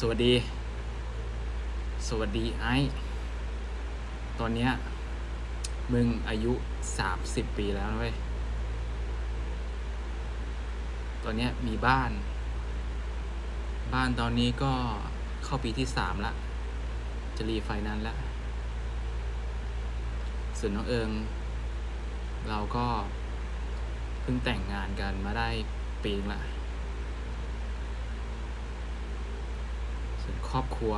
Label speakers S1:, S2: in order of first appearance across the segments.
S1: สวัสดี สวัสดีไอซ์ตอนเนี้ย มึงอายุสามสิบปีแล้วนะเว้ย ตอนเนี้ยมีบ้าน บ้านตอนนี้ก็เข้าปีที่สามละ จะรีไฟนั้นละ ส่วนน้องเอิง เราก็เพิ่งแต่งงานกันมาได้ปีละ ส่วนค รอบครัว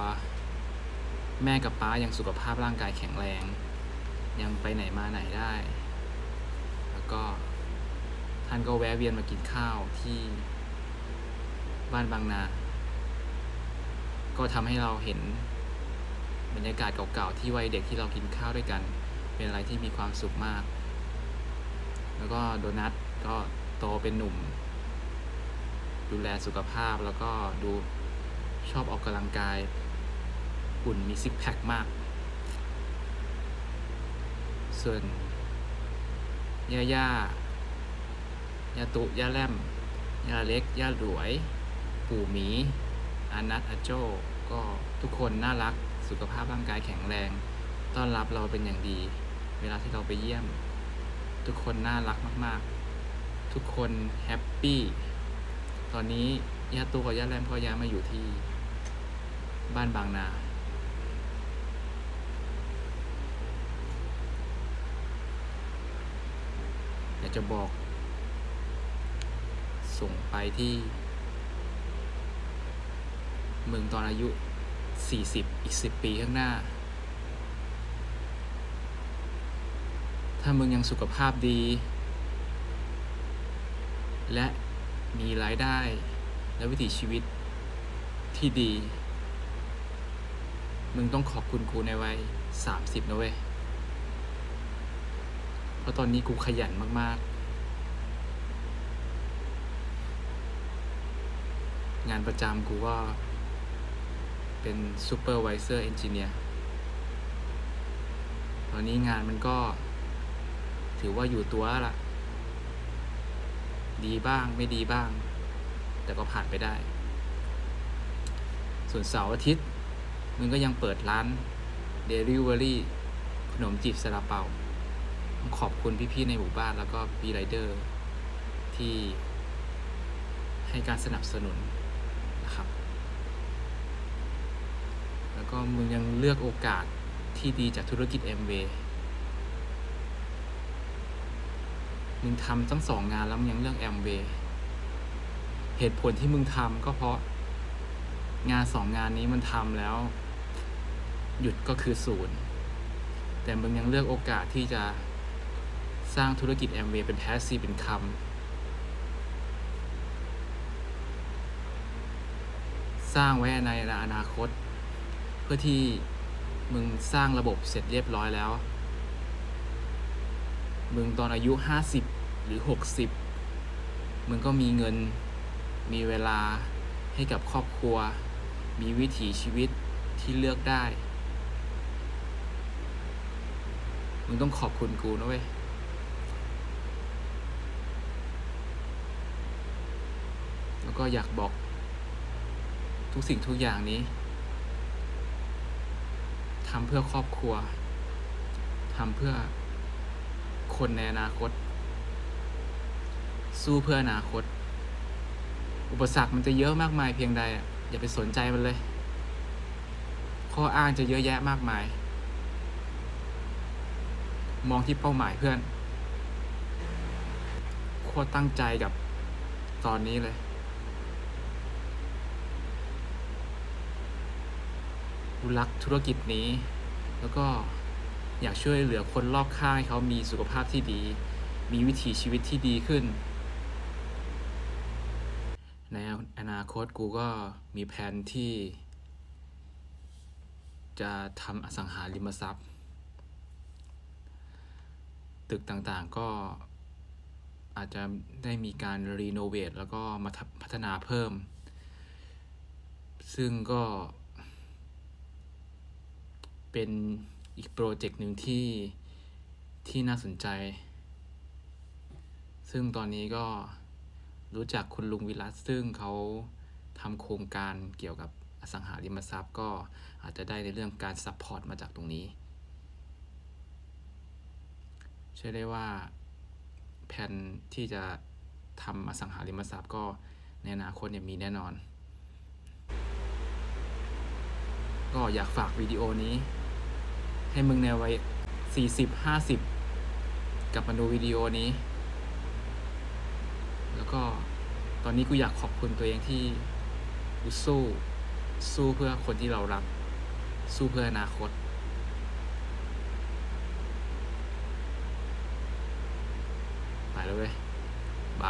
S1: แม่กับป้ายังสุขภาพร่างกายแข็งแรง ยังไปไหนมาไหนได้ แล้วก็ท่านก็แวะเวียนมากินข้าวที่บ้านบางนา ก็ทำให้เราเห็นบรรยากาศเก่าๆที่วัยเด็กที่เรากินข้าวด้วยกัน เป็นอะไรที่มีความสุขมาก แล้วก็โดนัทก็โตเป็นหนุ่ม ดูแลสุขภาพแล้วก็ดู ชอบออกกำลังกายหุ่นมีซิกแพคมาก ส่วนย่าย่าย่าตุย่าแลมย่าเล็กย่าหลวย ปู่หมีอานัทอาโจก็ทุกคนน่ารักสุขภาพร่างกายแข็งแรง ต้อนรับเราเป็นอย่างดี เวลาที่เราไปเยี่ยม ทุกคนน่ารักมากๆ ทุกคนแฮปปี้ ตอนนี้ย่าตูกับย่าแรมก็ย้ายมาอยู่ที่ บ้านบางนา อยากจะบอก ส่งไปที่ มึงตอนอายุ 40 อีก 10 ปีข้างหน้า ถ้ามึงยังสุขภาพดี และมีรายได้และวิถีชีวิตที่ดี มึงต้องขอบคุณครูในวัย30นะเว้ย เพราะตอนนี้กูขยันมาก ๆ งานประจำกูก็เป็นซูเปอร์วิเซอร์เอนจิเนียร์ ตอนนี้งานมันก็ ถือว่าอยู่ตัวละ ดีบ้างไม่ดีบ้าง แต่ก็ผ่านไปได้ ส่วนเสาร์อาทิตย์ มึงก็ยังเปิดร้าน Delivery ขนมจีบซาลาเปาขอบคุณพี่ๆในหมู่บ้านแล้วก็พีไรเดอร์ที่ให้การสนับสนุนนะครับ แล้วก็มึงยังเลือกโอกาสที่ดีจากธุรกิจ m w มึงทำตั้งสองงานแล้วมึงยังเลือกแอมเวเหตุผลที่มึงทำก็เพราะงานสองงานนี้มันทำแล้ว หยุดก็คือศูนย์แต่มึงยังเลือกโอกาสที่จะสร้างธุรกิจแอมเวย์เป็นแพสซีเป็นคำสร้างไว้ในอนาคต เพื่อที่มึงสร้างระบบเสร็จเรียบร้อยแล้ว มึงตอนอายุห้าสิบหรือหกสิบมึงก็มีเงินมีเวลาให้กับครอบครัว มีวิถีชีวิตที่เลือกได้ มึงต้องขอบคุณกูนะเว้ยแล้วก็อยากบอก ทุกสิ่งทุกอย่างนี้ทำเพื่อครอบครัวทำเพื่อคนในอนาคต สู้เพื่ออนาคต อุปสรรคมันจะเยอะมากมายเพียงใด อย่าไปสนใจมันเลย ข้ออ้างจะเยอะแยะมากมาย มองที่เป้าหมายเพื่อนโคตรตั้งใจกับตอนนี้เลยกูรักธุรกิจนี้ แล้วก็อยากช่วยเหลือคนรอบข้างให้เขามีสุขภาพที่ดี มีวิถีชีวิตที่ดีขึ้น ในอนาคตกูก็มีแผนที่ จะทำอสังหาริมทรัพย์ ตึกต่างๆ ก็อาจจะได้มีการรีโนเวทแล้วก็มาพัฒนาเพิ่ม ซึ่งก็เป็นอีกโปรเจกต์หนึ่งที่ที่น่าสนใจ ซึ่งตอนนี้ก็รู้จักคุณลุงวิรัตซึ่งเขาทำโครงการเกี่ยวกับอสังหาริมทรัพย์ ก็อาจจะได้ในเรื่องการซัพพอร์ตมาจากตรงนี้ เชื่อได้ว่าแผนที่จะทำอสังหาริมทรัพย์ก็ในอนาคตเนี่ยมีแน่นอน ก็อยากฝากวิดีโอนี้ ให้มึงในวัยสี่สิบห้าสิบกลับมาดูวิดีโอนี้ แล้วก็ตอนนี้กูอยากขอบคุณตัวเองที่กูสู้ สู้เพื่อคนที่เรารัก สู้เพื่ออนาคต ไ